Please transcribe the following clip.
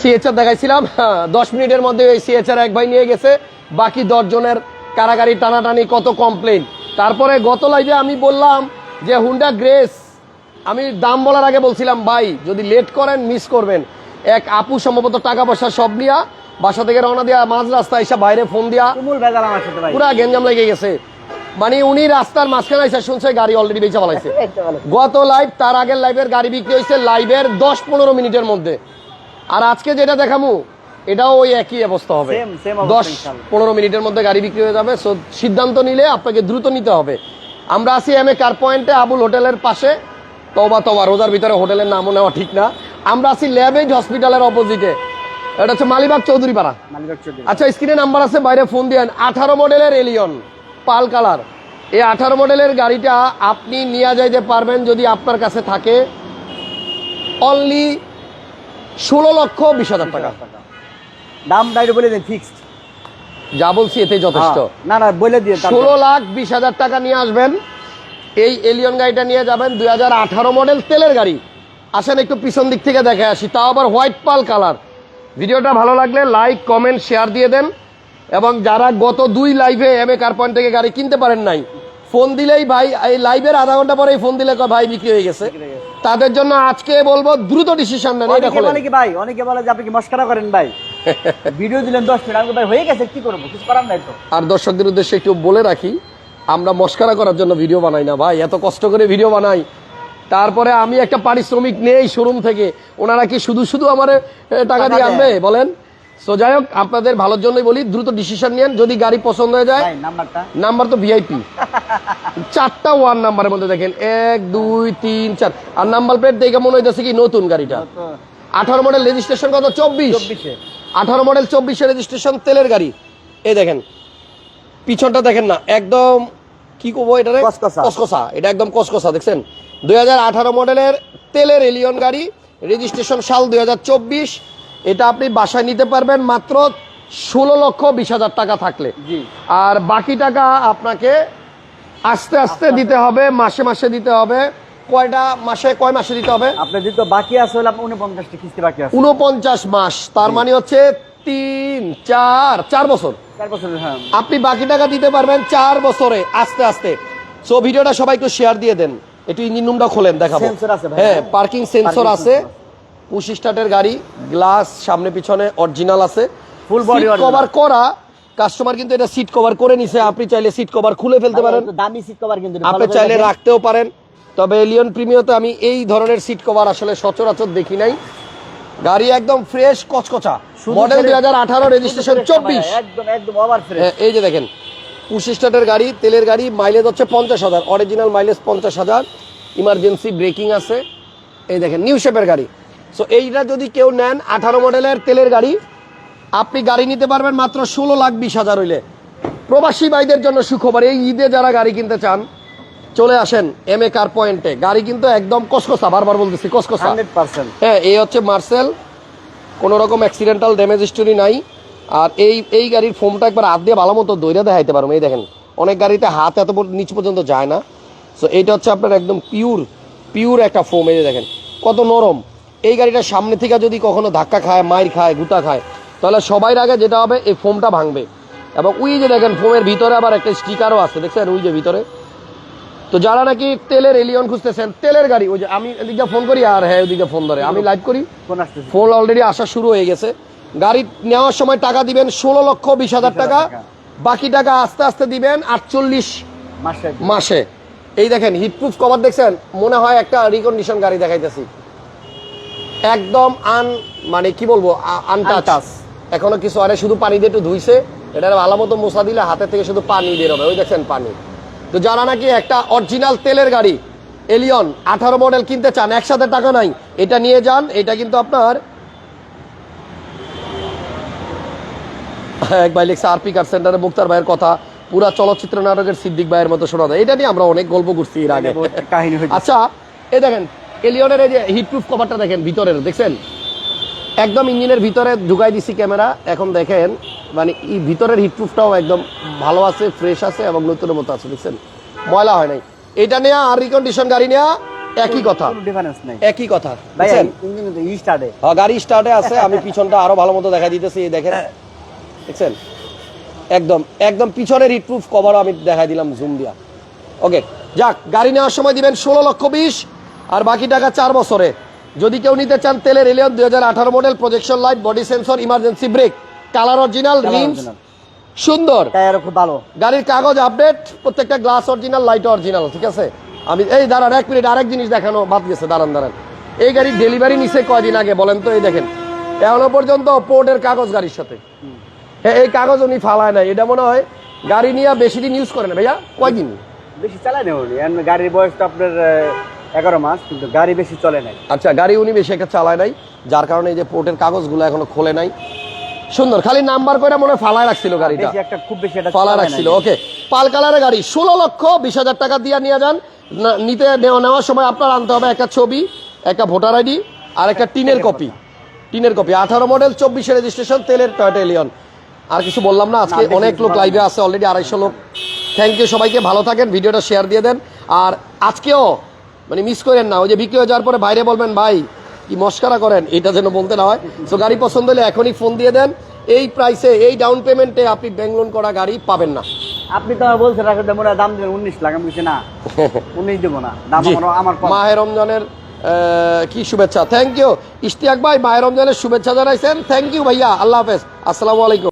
সিএচআর দেখাইছিলাম। হ্যাঁ, দশ মিনিটের মধ্যে ওই সিএচআর এক ভাই নিয়ে গেছে। বাকি দশ জনের কারাগারি টানাটানি কত কমপ্লেন তারপরে গত লাইভে আমি বললাম যে হুন্ডা গ্রেস আমি দাম বলার আগে বলছিলাম ভাই যদি লেট করেন মিস করবেন। এক আপু সম্ভবত টাকা পয়সা সব নিয়া বাসা থেকে রওনা দেওয়া মাঝ রাস্তায় এসে বাইরে ফোন দিয়া ভাই। পুরা গেঞ্জাম লেগে গেছে। মানে উনি রাস্তার মাঝখানে এসে শুনছে গাড়ি অলরেডি বেচা ফেলাইছে। গত লাইভ তার আগের লাইভের গাড়ি বিক্রি হয়েছে লাইভের দশ পনেরো মিনিটের মধ্যে। আর আজকে যেটা দেখামু এটাও ওই একই অবস্থা হবে। দশ পনেরো মিনিটের মধ্যে গাড়ি বিক্রি হয়ে যাবে সো সিদ্ধান্ত নিলে আপনাকে দ্রুত নিতে হবে। আমরা আছি এম এ কার পয়েন্টে আবুল হোটেলের পাশে। তবা তবা রোজার ভিতরে হোটেলের নামও নেওয়া ঠিক না। আমরা আছি ল্যাবেজ হসপিটালের অপোজিটে। এটা হচ্ছে মালিবাগ চৌধুরী পাড়া চৌধুরী। আচ্ছা স্ক্রিনে নাম্বার আছে বাইরে ফোন দিয়েন আঠারো মডেলের এলিয়ন পাল কালার। এই আঠারো মডেলের গাড়িটা আপনি নিয়ে যাইতে পারবেন যদি আপনার কাছে থাকে। অনলি ষোলো লক্ষ বিশ হাজার টাকা। দাম ডাইরে বলে দেন ফিক্সড যা বলছি এতে যথেষ্ট। না না বলে দিয়ে ষোলো লাখ বিশ হাজার টাকা নিয়ে আসবেন। এই এলিয়ন গাড়িটা নিয়ে যাবেন দুই হাজার আঠারো মডেল তেলের গাড়ি। আসেন একটু পিছন দিক থেকে দেখে আসি তাও আবার হোয়াইট পাল কালার। ভিডিওটা ভালো লাগলে লাইক কমেন্ট শেয়ার দিয়ে দেন। এবং যারা গত দুই লাইভে এম এ কার পয়েন্ট থেকে গাড়ি কিনতে পারেন নাই ফোন দিলেই ভাই এই লাইভের আধা ঘণ্টা পরেই ফোন দিলে ভাই বিক্রি হয়ে গেছে। তাদের জন্য আজকে বলব দ্রুত ডিসিশন নেন এটা অনেকে বলে কি ভাই অনেকে বলে যে আপনি কি মস্কারা করেন ভাই? ভিডিও দিলেন দশ মিনিট আমি ভাই হয়ে গেছে কি করব? কিছু করার নাই তো। আর দর্শকদের উদ্দেশ্যে একটু বলে রাখি আমরা মস্কারা করার জন্য ভিডিও বানাই না ভাই এত কষ্ট করে ভিডিও বানাই। তারপরে আমি একটা পারিশ্রমিক নেই শোরুম থেকে। ওনারা কি শুধু শুধু আমার টাকা দিয়ে আনবে? বলেন। সো যাই হোক আপনাদের ভালোর জন্যই বলি দ্রুত ডিসিশন নেন যদি গাড়ি পছন্দ হয়ে যায় নাম্বার তো ভিআইপি চারটা ওয়ান নাম্বারের মধ্যে দেখেন এক দুই তিন চার। আর নাম্বার প্লেট দেখে মনে হইতেছে কি নতুন গাড়িটা? আঠারো মডেল রেজিস্ট্রেশন কত? চব্বিশ। আঠারো মডেল চব্বিশে রেজিস্ট্রেশন তেলের গাড়ি। এই দেখেন পিছনটা দেখেন না একদম কি করব এটা কসকসা। কসকসা এটা একদম কসকসা দেখছেন? দুই হাজার আঠারো মডেলের তেলের এলিয়ন গাড়ি রেজিস্ট্রেশন সাল দুই হাজার চব্বিশ। এটা আপনি বাসায় নিতে পারবেন মাত্র ষোলো লক্ষ বিশ হাজার টাকা থাকলে। আর বাকি টাকা আপনাকে আস্তে আস্তে দিতে হবে মাসে মাসে দিতে হবে। কয়টা মাসে কয় মাসে দিতে হবে? আপনার যেহেতু বাকি আছে হলে উনপঞ্চাশটি কিস্তি বাকি আছে। উনপঞ্চাশ মাস তার মানে হচ্ছে তিন চার চার বছর। চার বছরের হ্যাঁ। আপনি বাকি টাকা দিতে পারবেন চার বছরে আস্তে আস্তে। সো ভিডিওটা সবাই একটু শেয়ার দিয়ে দেন। একটু ইঞ্জিন রুমটা খোলেন দেখাবো। হ্যাঁ পার্কিং সেন্সর আছে। পুশ স্টার্টের গাড়ি গ্লাস সামনে পিছনে অরিজিনাল আছে। Full original। কভার করা কাস্টমার কিন্তু এটা সিট কভার করে নিছে। আপনি চাইলে সিট কভার খুলে ফেলতে পারেন। দামি সিট কভার কিন্তু আপনি চাইলে রাখতেও পারেন। তবে এলিয়ন প্রিমিয়তে আমি এই ধরনের সিট কভার আসলে সচরাচর দেখি নাই। গাড়ি একদম ফ্রেশ কচকচা। মডেল দুই হাজার আঠারো রেজিস্ট্রেশন চব্বিশ। একদম একদম ওভার ফ্রেশ হ্যাঁ, এই যে দেখেন পুশ স্টার্টের গাড়ি তেলের গাড়ি মাইলেজ হচ্ছে পঞ্চাশ হাজার। অরিজিনাল মাইলেজ পঞ্চাশ হাজার। ইমার্জেন্সি ব্রেকিং আছে। এই দেখেন নিউ শেপের গাড়ি। সো এইটা যদি কেউ নেন আঠারো মডেলের তেলের গাড়ি আপনি গাড়ি নিতে পারবেন মাত্র ষোলো লাখ বিশ হাজার হইলে। প্রবাসী ভাইদের জন্য সুখবর এই ঈদে যারা গাড়ি কিনতে চান চলে আসেন এম এ কার পয়েন্টে গাড়ি কিন্তু একদম কসকসা বারবার বলতেছি কসকসা। হ্যাঁ এই হচ্ছে মার্সেল কোনো রকম অ্যাক্সিডেন্টাল ড্যামেজ হিস্টোরি নাই। আর এই এই গাড়ির ফোমটা একবার হাত দিয়ে ভালো মতো দৈরা দেখাইতে পারব এই দেখেন অনেক গাড়িতে হাত এত নিচ পর্যন্ত যায় না। সো এইটা হচ্ছে আপনার একদম পিওর পিওর একটা ফোম এই দেখেন কত নরম। এই গাড়িটা সামনে থেকে যদি কখনো ধাক্কা খায় মাইর খায় গুতা খায় তাহলে সবাই আগে যেটা হবে এই ফোমটা ভাঙবে। এবং ওই যে দেখেন ফোমের ভিতরে আবার একটা স্টিকারও আছে দেখছেন? ওই যে ভিতরে। তো যারা নাকি তেলের এলিয়ন খুঁজতেছেন তেলের গাড়ি ওই যে আমি এদিকে ফোন করি আর হ্যাঁ ওদিকে ফোন ধরে। আমি লাইভ করি। ফোন অলরেডি আসা শুরু হয়ে গেছে। গাড়ি নেওয়ার সময় টাকা দিবেন ষোলো লক্ষ বিশ হাজার টাকা। বাকি টাকা আস্তে আস্তে দিবেন আটচল্লিশ মাসে। মাসে। এই দেখেন হিটপ্রুফ কভার দেখছেন? মনে হয় একটা রিকন্ডিশন গাড়ি দেখাইতেছি। একদম আন মানে কি বলব আনটাচ। এখনও কিছু আরে শুধু পানি দিয়ে একটু ধুইছে এটার ভালো মতো মোছা দিলে হাতে থেকে শুধু পানি বেরোবে ওই দেখছেন পানি তো যারা নাকি একটা অরিজিনাল তেলের গাড়ি এলিয়ন আঠারো মডেল কিনতে চান একসাথে টাকা নাই এটা নিয়ে যান এটা কিন্তু আপনার এক ভাই লিখছে আরপি কার সেন্টারে মুক্তার ভাইয়ের কথা পুরা চলচ্চিত্র নাটকের সিদ্দিক ভাইয়ের মতো শোনা যায় এটা নিয়ে আমরা অনেক গল্প করছি এর আগে। আচ্ছা এই দেখেন এলিয়নের এই যে হিটপ্রুফ কভারটা দেখেন ভিতরের দেখছেন? একদম ইঞ্জিনের ভিতরে ঢুকাই দিছি ক্যামেরা এখন দেখেন মানে এই ভিতরের হিটপ্রুফটাও একদম ভালো আছে ফ্রেশ আছে এবং নতুনের মতো আছে দেখছেন? ময়লা হয় নাই। এটা নেওয়া আর রিকন্ডিশন গাড়ি নেওয়া একই কথা। ডিফারেন্স নাই। একই কথা বুঝছেন? ইঞ্জিন স্টার্টে হ্যাঁ গাড়ি স্টার্টে আছে আমি পিছনটা আরও ভালো মতো দেখা দিতেছি এই দেখেন। দেখছেন? একদম একদম পিছনের রিপ্রুফ কভারও আমি দেখা দিলাম জুম দিয়া। ওকে যাক গাড়ি নেওয়ার সময় দিবেন ষোলো লক্ষ বিশ আর বাকি টাকা চার বছরে। যদি কেউ নিতে চান তেলের এলিয়ন দুই হাজার আঠারো model projection light body sensor emergency brake colour original rims সুন্দর। খুব ভালো। গাড়ির কাগজ আপডেট প্রত্যেকটা গ্লাস অরিজিনাল লাইট অরিজিনাল ঠিক আছে? আমি এই দাঁড়ান এক মিনিট আরেক জিনিস দেখানো বাদ গেছে দাঁড়ান দাঁড়ান। এই গাড়ির ডেলিভারি নিছে কয়দিন আগে বলেন তো এই দেখেন। এখনও পর্যন্ত পোর্টের কাগজ গাড়ির সাথে। হ্যাঁ এই কাগজ উনি ফালায় নাই এটা মনে হয় গাড়ি নিয়ে বেশি দিন ইউজ করে না ভাইয়া? কয়দিন? বেশি চালায় না উনি গাড়ির বয়স তো আপনার এগারো মাস কিন্তু গাড়ি বেশি চলে নাই। আচ্ছা গাড়ি উনি বেশি একটা চালায় নাই যার কারণে এই যে পোর্টের কাগজগুলো এখনও খোলে নাই। সুন্দর খালি নাম্বার করে মনে হয় ফালায় রাখছিল গাড়িটা। বেশি একটা খুব বেশি এটা ফালা রাখছিল ওকে। পাল কালারের গাড়ি ষোলো লক্ষ বিশ হাজার টাকা দিয়ে নিয়ে যান। নিতে নেওয়া নেওয়ার সময় আপনার আনতে হবে একটা ছবি একটা ভোটার আইডি আর একটা টিনের কপি। টিনের কপি। আঠারো মডেল চব্বিশে রেজিস্ট্রেশন তেলের টয়টা এলিয়ন আর কিছু বললাম না আজকে অনেক লোক লাইভে আছে অলরেডি আড়াইশো লোক। থ্যাংক ইউ সবাইকে ভালো থাকেন ভিডিওটা শেয়ার দিয়ে দেন। আর আজকেও মানে মিস করেন না। ওই যে বিক্রি হয়ে যাওয়ার পরে বাইরে বলবেন ভাই কি মস্কারা করেন? এটা যেন বলতে না হয়। তো গাড়ি পছন্দ হলে এখনই ফোন দিয়ে দেন। এই প্রাইসে এই ডাউন পেমেন্টে আপনি ব্যাংক লোন করা গাড়ি পাবেন না। আপনি তো বলছেন রাখেন মনে দাম দেবেন উনিশ লাখ। আমি বলছি না উনিশ দেবো না দাম আমার আমার কম। মাহে রমজানের কি শুভেচ্ছা। থ্যাংক ইউ ইশতিয়াক ভাই মাহে রমজানের শুভেচ্ছা জানাইছেন। থ্যাংক ইউ ভাইয়া। আল্লাহ হাফেজ। আসসালামু আলাইকুম।